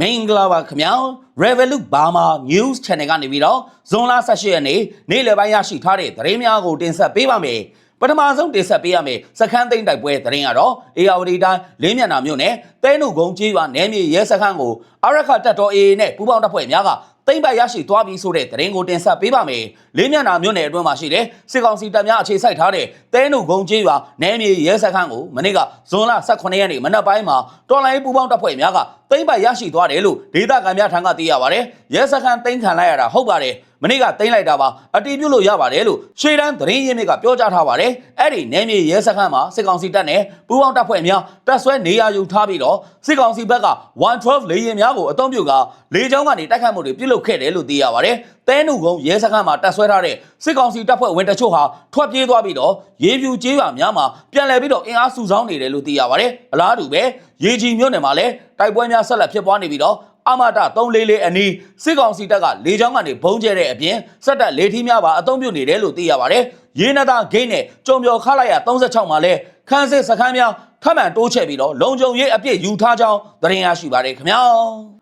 မင်္ဂလာပါခင်ဗျာ Revolut Burma News Channel ကနေပြီးတော့ဇွန်လ18ရက်နေ့နေ့လယ်ပိုင်းရရှိထားတဲ့သတင်းများကိုတင်ဆက်ပေးပါမယ်ပထမဆုံးတင်ဆက်ပေးရမယ်စခန်းသိမ်းတိုက်ပွဲသတင်းကတော့အေယာဝတီတိုင်းလင်းမြန်နာမြို့နယ်တဲနုကုန်းကြီးရွာနယ်မြေရဲစခန်းကိုအရခတပ်တော် AA နဲ့ပူးပေါင်းတပ်ဖွဲ့များကသိမ်းပိုက်ရရှိသွားပြီဆိုတဲ့သတင်းကိုတင်ဆက်ပေးပါမယ်။လေးမြန်နာမြို့နယ်အတွင်းမှာရှိတဲ့စစ်ကောင်စီတပ်များအခြေစိုက်ထားတဲ့တဲနုကုန်းကြီးရွာနယ်မြေရဲစခန်းကိုမနေ့ကဇွန်လ18ရက်နေ့မနက်ပိုင်းမှာတော်လိုင်းပူးပေါင်းတပ်ဖွဲ့များက သိမ်းပိုက်ရရှိသွားတယ်လို့ဒေသခံများထံကသိရပါတယ်။ရဲစခန်းသိမ်းခံလိုက်ရတာဟုတ်ပါတယ်။မနေ့ကသိမ်းလိုက်တာပါအတီးပြုတ်လို့ရပါတယ်လို့ရှေ့တန်းသတင်းရင်းမြစ်ကပြောကြားထားပါတယ်အဲ့ဒီနယ်မြေရဲစခန်းမှာစစ်ကောင်စီတပ်နဲ့ပူးပေါင်းတပ်ဖွဲ့များတပ်ဆွဲနေရာယူထားပြီးတော့စစ်ကောင်စီဘက်က112လေယာဉ်များကိုအသုံးပြုကလေကြောင်းကနေတိုက်ခတ်မှုတွေပြုလုပ်ခဲ့တယ်လို့သိရပါတယ်တဲနုကုန်းရဲစခန်းမှာတပ်ဆွဲထားတဲ့ စစ်ကောင်စီတပ်ဖွဲ့ဝင်တချို့ဟာထွက်ပြေးသွားပြီးတော့ရေပြူကျေးရွာများမှာပြန်လည်ပြီးတော့အင်အားစုဆောင်းနေတယ်လို့သိရပါတယ်အလားတူပဲရေကြီးမြို့နယ်မှာလည်းတိုက်ပွဲများဆက်လက်ဖြစ်ပွားနေပြီးတော့အမတာ344အနီးစစ်ကောင်စီတပ်ကလေကြောင်းကနေဘုံကျဲတဲ့အပြင်စက်တပ်လေထီးများပါအသုံးပြုနေတယ်လို့သိရပါတယ်။ရေနတာဂိတ်နဲ့ကြုံပြော်ခလိုက်ရ36မှာလဲခန်းစစ်စခန်းများထပ်မံတိုးချဲ့ပြီးတော့လုံခြုံရေးအပြည့်ယူထားကြောင်းသတင်းရရှိပါတယ်ခင်ဗျာ။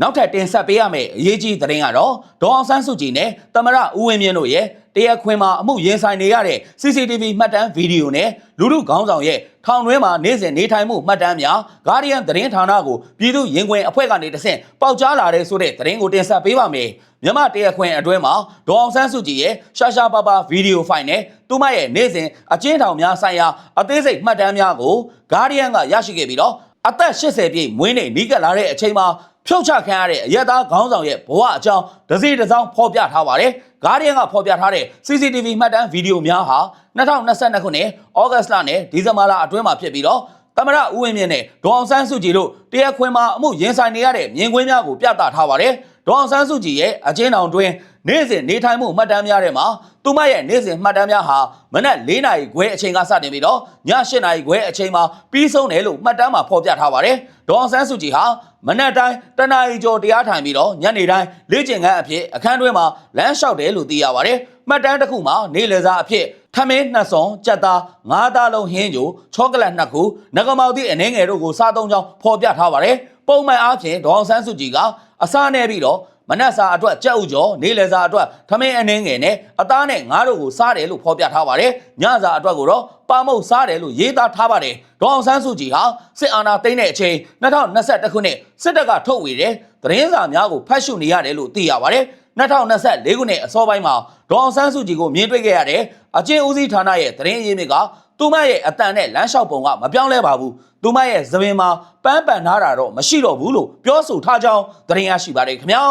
နောက်ထပ်တင်ဆက်ပေးရမယ့်အရေးကြီးသတင်းကတော့ဒေါအောင်ဆန်းစုကြည်နဲ့တမရဦးဝင်းမြင့်တို့ရဲ့တရားခွင်မှာအမှုရင်ဆိုင်နေရတဲ့ CCTV မှတ်တမ်းဗီဒီယိုနဲ့လူလူခေါင်းဆောင်ရဲ့ထောင်တွင်းမှာနေ့စဉ်နေထိုင်မှုမှတ်တမ်းများ Guardian သတင်းဌာနကိုပြည်သူရင်ခွင်အဖွဲ့ကနေတဆင့်ပေါက်ကြားလာတဲ့ဆိုတဲ့သတင်းကိုတင်ဆက်ပေးပါမယ်။မြန်မာတရားခွင်အတွင်းမှာဒေါအောင်ဆန်းစုကြည်ရဲ့ရှာရှာပါပါဗီဒီယိုဖိုင်နဲ့သူမရဲ့နေ့စဉ်အကျဉ်းထောင်များဆိုင်ရာအသေးစိတ်မှတ်တမ်းများကို Guardian ကရရှိခဲ့ပြီးတော့အသက်80ပြည့်မွေးနေ့နီးကပ်လာတဲ့အချိန်မှာ ဖြုတ်ချခံရတဲ့အရက်သားခေါင်းဆောင်ရဲ့ဘဝအကြောင်းဒစီတစောင်းဖော်ပြထားပါတယ်။ Guardian ကဖော်ပြထားတဲ့ CCTV မှတ်တမ်းဗီဒီယိုများဟာ2022ခုနှစ်ဩဂတ်လနဲ့ဒီဇင်ဘာလအတွင်းမှာဖြစ်ပြီးတော့သမရဦးဝင်းမြင့်နဲ့ဒေါအောင်ဆန်းစုကြည်တို့တရားခွင်မှာအမှုရင်ဆိုင်နေရတဲ့မြင်ကွင်းများကိုပြသထားပါတယ်။ဒေါအောင်ဆန်းစုကြည်ရဲ့အချင်းတော်တွင်နေ့စဉ်နေထိုင်မှုမှတ်တမ်းများထဲမှာသူမရဲ့နေ့စဉ်မှတ်တမ်းများဟာမနက်၄နာရီခွဲအချိန်ကစတင်ပြီးတော့ည၈နာရီခွဲအချိန်မှာပြီးဆုံးတယ်လို့မှတ်တမ်းမှာဖော်ပြထားပါတယ်။ဒေါအောင်ဆန်းစုကြည်ဟာ မနက်တိုင်းတနာရီကျော်တရားထိုင်ပြီးတော့ညနေတိုင်းလေ့ကျင့်ခန်းအဖြစ်အခန်းတွင်းမှာလမ်းလျှောက်တယ်လို့သိရပါတယ်။မှတ်တမ်းတစ်ခုမှာနေ့လယ်စာအဖြစ်ထမင်းနှစ်စုံကြက်သားငါးသားလုံးဟင်းကြိုချောကလက်နှစ်ခုငကမောက်သည့်အနေငယ်တို့ကိုစားသုံးကြောင်းဖော်ပြထားပါတယ်။ပုံမှန်အားဖြင့်ဒေါအောင်ဆန်းစုကြည်ကအစားနဲ့ပြီးတော့ မနက်စာအတွက်ကြက်ဥကျော်နေလယ်စာအတွက်ထမင်းအနှင်းငယ်နဲ့အသားနဲ့ငါးတို့ကိုစားတယ်လို့ဖော်ပြထားပါတယ်။ညစာအတွက်ကိုတော့ပါမုတ်စားတယ်လို့ရေးသားထားပါတယ်။ဒေါအောင်ဆန်းစုကြည်ဟာစစ်အာဏာသိမ်းတဲ့အချိန်2021ခုနှစ်စစ်တပ်ကထုတ်ဝေတဲ့သတင်းစာများကိုဖတ်ရှုနေရတယ်လို့သိရပါတယ်။2024ခုနှစ်အစောပိုင်းမှာဒေါအောင်ဆန်းစုကြည်ကိုမြင်တွေ့ခဲ့ရတဲ့အကျဉ်းဦးစီးဌာနရဲ့သတင်းရင်းမြစ်က သူမရဲ့အတန်နဲ့လမ်းလျှောက်ပုံကမပြောင်းလဲပါဘူးသူမရဲ့သပင်မှာပန်းပန်ထားတာတော့မရှိတော့ဘူးလို့ပြောဆိုထားကြောင်းသတင်းရရှိပါတယ်ခင်ဗျာ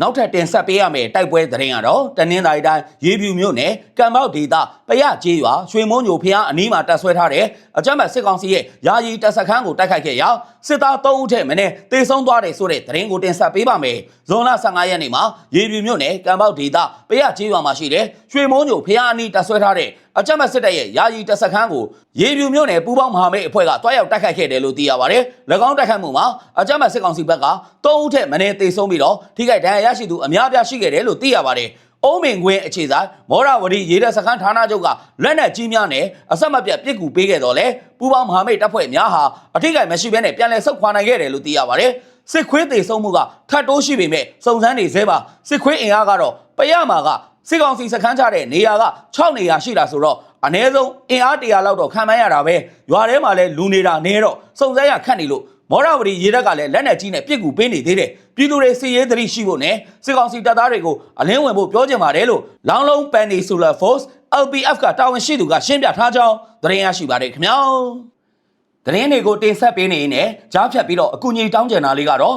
နောက်ထပ်တင်ဆက်ပေးရမယ့်တိုက်ပွဲသတင်းကတော့တနင်္သာရီတိုင်းရေပြူမြို့နယ်ကံပေါက်ဒေသပရကျေးရွာရွှေမုံညိုဖျားအနီးမှာတပ်ဆွဲထားတဲ့အကြမ်းဖက်စစ်ကောင်စီရဲ့ယာယီတပ်စခန်းကိုတိုက်ခိုက်ခဲ့ရာစစ်သား3ဦးထက်မင်းတေဆုံးသွားတယ်ဆိုတဲ့သတင်းကိုတင်ဆက်ပေးပါမယ်။ဇွန်လ15ရက်နေ့မှာရေပြူမြို့နယ်ကံပေါက်ဒေသပရကျေးရွာမှာရှိတဲ့ရွှေမုံညိုဖျားအနီးတပ်ဆွဲထားတဲ့ အကြမ်းဖက်စစ်တပ်ရဲ့ယာယီတပ်စခန်းကိုရေပြူမြို့နယ်ပူးပေါင်းမဟာမိတ်အဖွဲ့ကတွားရောက်တိုက်ခိုက်ခဲ့တယ်လို့သိရပါတယ်။၎င်းတိုက်ခိုက်မှုမှာအကြမ်းဖက်စစ်ကောင်စီဘက်က3ဦးထက်မင်းတေဆုံးပြီးတော့ထိခိုက်ဒဏ်ရာရရှိသူအများအပြားရှိခဲ့တယ်လို့သိရပါတယ်။အုံးမင်ကွင်းအခြေဆိုင်မောရဝတီရေတပ်စခန်းဌာနချုပ်ကလက်နက်ကြီးများနဲ့အဆက်မပြတ်ပစ်ကူပေးခဲ့တော့လေပူပေါင်းမဟာမိတ်တပ်ဖွဲ့များဟာအထိကိမရှိဘဲနဲ့ပြန်လည်ဆုတ်ခွာနိုင်ခဲ့တယ်လို့သိရပါတယ်စစ်ခွေးသေးဆုံးမှုကထပ်တိုးရှိပေမဲ့စုံစမ်းနေသေးပါစစ်ခွေးအင်အားကတော့ပရမာက စစ်ကောင်စီစခန်းချတဲ့နေရာက6နေရာရှိတာဆိုတော့အ ਨੇ ဆုံးအင်အား100လောက်တော့ခံမှန်းရတာပဲရွာထဲမှာလဲလူနေတာနေတော့စုံစမ်းရခတ်နေလို့မောရဝတီရေတပ်ကလည်းလက်နက်ကြီးနဲ့ပြစ်ကူပေးနေသေးတယ်ပြည်သူတွေစီရေးသတိရှိဖို့နဲ့စစ်ကောင်စီတပ်သားတွေကိုအလင်းဝင်ဖို့ပြောကြင်ပါတယ်လို့လောင်းလုံး Peninsula Force LPF ကတာဝန်ရှိသူကရှင်းပြထားကြောင်းသတင်းရရှိပါတယ်ခင်ဗျာသတင်းတွေကိုတင်ဆက်ပေးနေရင်ကြားဖြတ်ပြီးတော့အကူအညီတောင်းကြတာလေးကတော့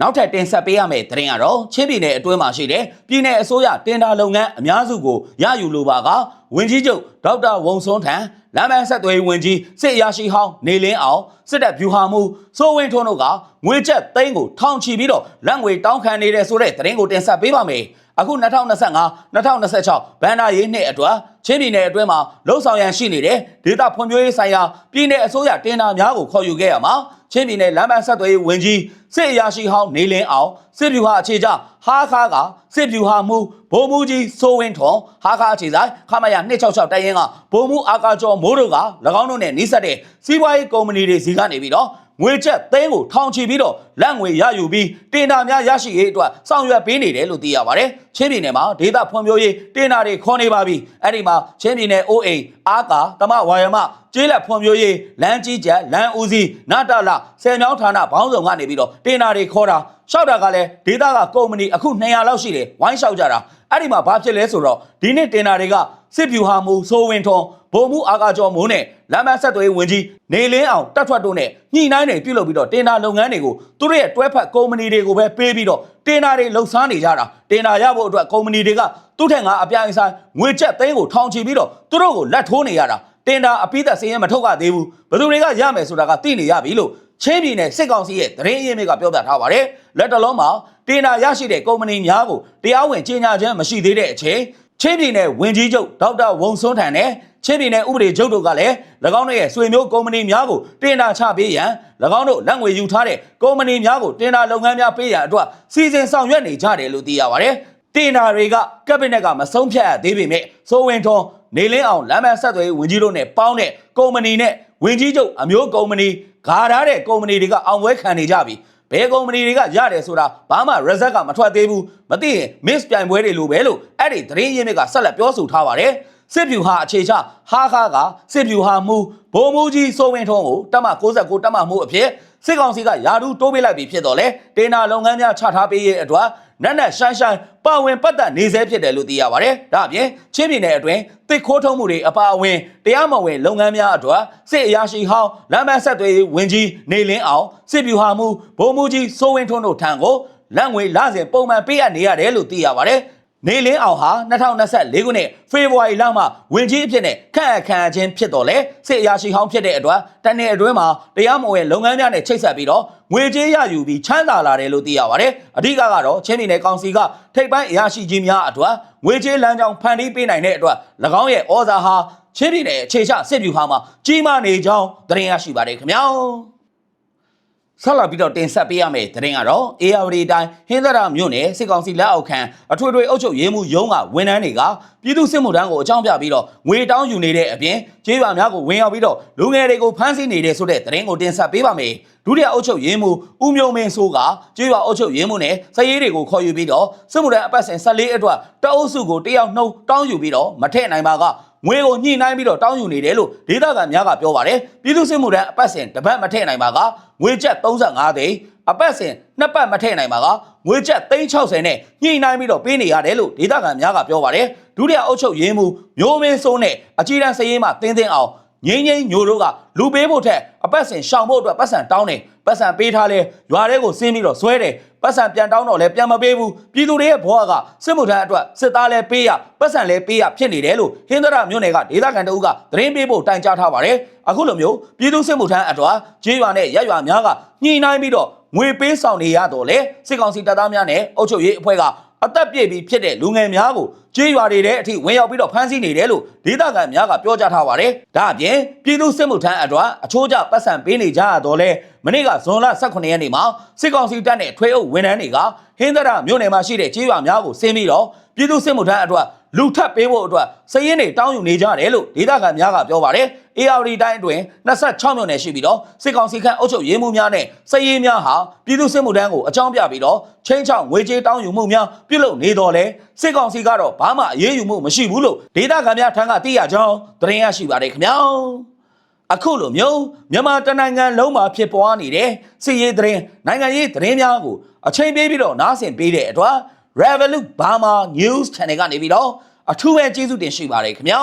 နောက်ထပ်တင်ဆက်ပေးရမယ့်သတင်းကတော့ချင်းပြည်နယ်အတွင်းမှာရှိတဲ့ပြည်내အစိုးရတင်ဒါလုပ်ငန်းအများစုကိုရယူလိုပါကဝင်ကြီးချုပ်ဒေါက်တာဝုံစွန်းထံလမ်းမဆက်သွယ်ရေးဝင်ကြီးစစ်အရာရှိဟောင်းနေလင်းအောင်စစ်တပ်ဗျူဟာမှူးစိုးဝင်းထွန်းတို့ကငွေကျပ်သိန်းကိုထောင်ချီပြီးတော့လက်ငွေတောင်းခံနေတဲ့ဆိုတဲ့သတင်းကိုတင်ဆက်ပေးပါမယ်အခု2025 2026ဘန်နာရေးနှစ်အတွက်ချင်းပြည်နယ်အတွင်းမှာလုံဆောင်ရန်ရှိနေတဲ့ဒေသဖွံ့ဖြိုးရေးဆိုင်ရာပြည်내အစိုးရတင်ဒါများကိုခေါ်ယူခဲ့ရမှာချင်းပြည်နယ်လမ်းမဆက်သွယ်ရေးဝင်ကြီး စစ်အရာရှိဟောင်းနေလင်းအောင်စစ်ဗျူဟာအခြေချဟာခါကစစ်ဗျူဟာမှုဗိုလ်မှူးကြီးစိုးဝင်းထွန်းဟာခါအခြေဆိုင်ခမရ266တိုင်ရင်ကဗိုလ်မှူးအာကာကျော်မိုးတို့က၎င်းတို့နဲ့နှိစက်တဲ့စီးပွားရေးကုမ္ပဏီတွေစီကနေပြီးတော့ ငွေကျပ်သိန်းကိုထောင်ချီပြီးတော့လက်ငွေရယူပြီးတင်ဒါများရရှိရေးအတွက်ဆောင်ရွက်ပေးနေတယ်လို့သိရပါတယ်။ချင်းပြည်နယ်မှာဒေသဖွံ့ဖြိုးရေးတင်ဒါတွေခေါ်နေပါပြီ။အဲ့ဒီမှာချင်းပြည်နယ်အိုးအိမ်အာကာတမဝါယမကျေးလက်ဖွံ့ဖြိုးရေးလမ်းကြီးကျက်လမ်းဦးစီးနာတာလာဆယ်မြောင်းဌာနဘောင်းဆောင်ကနေပြီးတော့တင်ဒါတွေခေါ်တာရှောက်တာကလည်းဒေသကကုမ္ပဏီအခု200လောက်ရှိတယ်ဝိုင်းလျှောက်ကြတာ အဲ့ဒီမှာဘာဖြစ်လဲဆိုတော့ဒီနေ့တင်ဒါတွေကစစ်ဗျူဟာမူဆိုးဝင်ထွန်းဗိုလ်မှူးအာကာကျော်မိုးနဲ့လမ်းမဆက်သွယ်ရေးဝင်ကြီးနေလင်းအောင်တက်ထွက်တို့နဲ့ညှိနှိုင်းနေပြုလုပ်ပြီးတော့တင်ဒါလုပ်ငန်းတွေကိုသူတို့ရဲ့တွဲဖက်ကုမ္ပဏီတွေကိုပဲပေးပြီးတော့တင်ဒါတွေလှုပ်ရှားနေကြတာတင်ဒါရဖို့အတွက်ကုမ္ပဏီတွေကသူ့ထက်ငါအပြိုင်ဆိုင်ငွေချက်သိန်းကိုထောင်ချီပြီးတော့သူတို့ကိုလက်ထိုးနေရတာတင်ဒါအပိသက်စင်းရမထုတ်ရသေးဘူးဘယ်သူတွေကရမယ်ဆိုတာကသိနေရပြီလို့ ချင်းပြည်နယ်စစ်ကောင်စီရဲ့သတင်းအရင်းမြစ်ကပြောပြထားပါတယ်လက်တလုံးမှာတင်ဒါရရှိတဲ့ကုမ္ပဏီများကိုတရားဝင်ကြေညာခြင်းမရှိသေးတဲ့အချိန်ချင်းပြည်နယ်ဝင်ကြီးချုပ်ဒေါက်တာဝုံစွန်းထံနဲ့ချင်းပြည်နယ်ဥပဒေချုပ်တို့ကလည်း၎င်းတို့ရဲ့ဆွေမျိုးကုမ္ပဏီများကိုတင်ဒါချပေးရန်၎င်းတို့လက်ငွေယူထားတဲ့ကုမ္ပဏီများကိုတင်ဒါလုပ်ငန်းများပေးရန်အတွက်စီစဉ်ဆောင်ရွက်နေကြတယ်လို့သိရပါတယ်တင်ဒါတွေကကက်ဘိနက်ကမဆုံးဖြတ်ရသေးပေမဲ့စိုးဝင်ထွန်းနေလင်းအောင်လမ်းမဆက်သွယ်ရေးဝင်ကြီးတို့နဲ့ပေါင်းတဲ့ကုမ္ပဏီနဲ့ ဝင်ကြီးချုပ်အမျိုးကုမ္ပဏီဂါထားတဲ့ကုမ္ပဏီတွေကအောင်ပွဲခံနေကြပြီဘယ်ကုမ္ပဏီတွေကရတယ်ဆိုတာဘာမှ result ကမထွက်သေးဘူးမသိရင် miss ပြိုင်ပွဲတွေလိုပဲလို့အဲ့ဒီသတင်းရင်းမြစ်ကဆက်လက်ပြောဆိုထားပါတယ်စစ်ဗျူဟာအခြေချဟာခါကစစ်ဗျူဟာမူဘုံမူကြီးစိုးဝင်းထွန်းကိုတက်မ69တက်မမှုအဖြစ် စစ်ကောင်စီကယာဒူတိုးပေးလိုက်ပြီဖြစ်တော့လေဒေနာလုပ်ငန်းများချထားပေးရဲ့အတွက်နက်နက်ရှိုင်းရှိုင်းပါဝင်ပတ်သက်နေစေဖြစ်တယ်လို့သိရပါတယ်။ဒါအပြင်ချင်းပြည်နယ်အတွင်းတစ်ခိုးထုံးမှုတွေအပါအဝင်တရားမဝင်လုပ်ငန်းများအတွက်စစ်အရာရှိဟောင်းလမ်းမဆက်သွေးဝင်ကြီးနေလင်းအောင်စစ်ဗျူဟာမှုဘုံမူကြီးစိုးဝင်းထွန်းတို့ထံကိုလက်ငွေလစဉ်ပုံမှန်ပေးအပ်နေရတယ်လို့သိရပါတယ်။ နေလင်းအောင်ဟာ2024ခုနှစ်ဖေဖော်ဝါရီလမှာဝင်ကြီးအဖြစ်နဲ့ခန့်အပ်ခံရခြင်းဖြစ်တော်လဲစစ်အရာရှိဟောင်းဖြစ်တဲ့အတွက်တနေ့အတွင်းမှာတရားမဝင်လုပ်ငန်းများနဲ့ချိတ်ဆက်ပြီးတော့ငွေကြေးရယူပြီးချမ်းသာလာတယ်လို့သိရပါတယ်အဓိကကတော့ချင်းပြည်နယ်ကောင်စီကထိပ်ပိုင်းအရာရှိကြီးများအတွက်ငွေကြေးလမ်းကြောင်းဖန်တီးပေးနိုင်တဲ့အတွက်၎င်းရဲ့ဩဇာဟာချင်းပြည်နယ်အခြေချစစ်ဗျူဟာမှာကြီးမားနေကြောင်းသတင်းရရှိပါတယ်ခင်ဗျာ ဆက်လာပြီးတော့တင်ဆက်ပေးရမယ့်သတင်းကတော့ AR တိုင်းဟင်းသရမြို့နယ်စစ်ကောင်စီလက်အောက်ခံအထွေထွေအုပ်ချုပ်ရေးမှူးရုံးကဝန်ထမ်းတွေကပြည်သူစစ်မှုထမ်းကိုအကြောင်းပြပြီးတော့ငွေတောင်းယူနေတဲ့အပြင်ကျေးရွာများကိုဝင်ရောက်ပြီးတော့လူငယ်တွေကိုဖမ်းဆီးနေတဲ့ဆိုတဲ့သတင်းကိုတင်ဆက်ပေးပါမယ် ဒုတိယအုပ်ချုပ်ရေးမှူးဦးမျိုးမင်းစိုးကကျေးရွာအုပ်ချုပ်ရေးမှူးနဲ့စရေးတွေကိုခေါ်ယူပြီးတော့စစ်မှုထမ်းအပတ်စဉ်14အတွက်တအုပ်စုကိုတယောက်နှုတ်တောင်းယူပြီးတော့မထည့်နိုင်ပါကငွေကိုညှိနှိုင်းပြီးတော့တောင်းယူနေတယ်လို့ဒေသခံများကပြောပါတယ်ပြည်သူ့စစ်မှုထမ်းအပတ်စဉ်တစ်ပတ်မထည့်နိုင်ပါကငွေကျပ်35သိန်းအပတ်စဉ်နှစ်ပတ်မထည့်နိုင်ပါကငွေကျပ်360နဲ့ညှိနှိုင်းပြီးတော့ပေးနေရတယ်လို့ဒေသခံများကပြောပါတယ်ဒုတိယအုပ်ချုပ်ရေးမှူးမျိုးမင်းစိုးနဲ့အကြီးတန်းစရေးမှတင်းတင်းအောင် ငိမ့်ငိမ့်ညိုတို့ကလူပေးဖို့ထက်အပတ်စဉ်ရှောင်ဖို့အတွက်ပတ်စံတောင်းတယ်ပတ်စံပေးထားလဲရွာထဲကိုဆင်းပြီးတော့ဇွဲတယ်ပတ်စံပြန်တောင်းတော့လဲပြန်မပေးဘူးပြည်သူတွေရဲ့ဘဝကစစ်မှုထမ်းအတွက်စစ်သားလဲပေးရပတ်စံလဲပေးရဖြစ်နေတယ်လို့ဟင်းသရမြို့နယ်ကဒေသခံတအုပ်ကသတင်းပေးဖို့တိုင်ကြားထားပါတယ်အခုလိုမျိုးပြည်သူစစ်မှုထမ်းအတွက်ကျေးရွာနဲ့ရက်ရွာများကညှိနှိုင်းပြီးတော့ငွေပေးဆောင်နေရတော့လေစစ်ကောင်စီတပ်သားများနဲ့အုပ်ချုပ်ရေးအဖွဲ့က အသက်ပြည့်ပြီးဖြစ်တဲ့လူငယ်များကိုကြေးရွာတွေထဲအထိဝင်ရောက်ပြီးတော့ဖမ်းဆီးနေတယ်လို့ဒေသခံများကပြောကြားထားပါတယ်။ဒါအပြင်ပြည်သူစစ်မှုထမ်းအတွက်အချိုးကျပတ်စံပေးနေကြရတော့လဲမနေ့ကဇွန်လ18ရက်နေ့မှာစစ်ကောင်စီတပ်နဲ့ထွေအုပ်ဝန်ထမ်းတွေကဟင်းသရမြို့နယ်မှာရှိတဲ့ကြေးရွာများကိုဆင်းပြီးတော့ပြည်သူစစ်မှုထမ်းအတွက်လူထပ်ပေးဖို့အတွက်စည်ရင်းတွေတောင်းယူနေကြတယ်လို့ဒေသခံများကပြောပါတယ်။ ARD တိုင်းအတွင်း26မြို့နယ်ရှိပြီးတော့စစ်ကောင်စီခန့်အုပ်ချုပ်ရေးမှူးများနဲ့စည်ရင်းများဟာပြည်သူစစ်မှုထမ်းကိုအကြောင်းပြပြီးတော့ချင်းချောင်းငွေကြေးတောင်းယူမှုများပြုလုပ်နေတော်လဲစစ်ကောင်စီကတော့ဘာမှအရေးယူမှုမရှိဘူးလို့ဒေသခံများထံကသိရကြောင်းသတင်းရရှိပါတယ်ခင်ဗျာ။အခုလိုမျိုးမြန်မာတနိုင်ငံလုံးမှာဖြစ်ပွားနေတဲ့စစ်ရေးသတင်းနိုင်ငံရေးသတင်းများကိုအချိန်ပေးပြီးတော့နားဆင်ပေးတဲ့အတွက် Revolut Burma News Channel ကနေပြီးတော့အထူးပဲကျေးဇူးတင်ရှိပါတယ်ခင်ဗျာ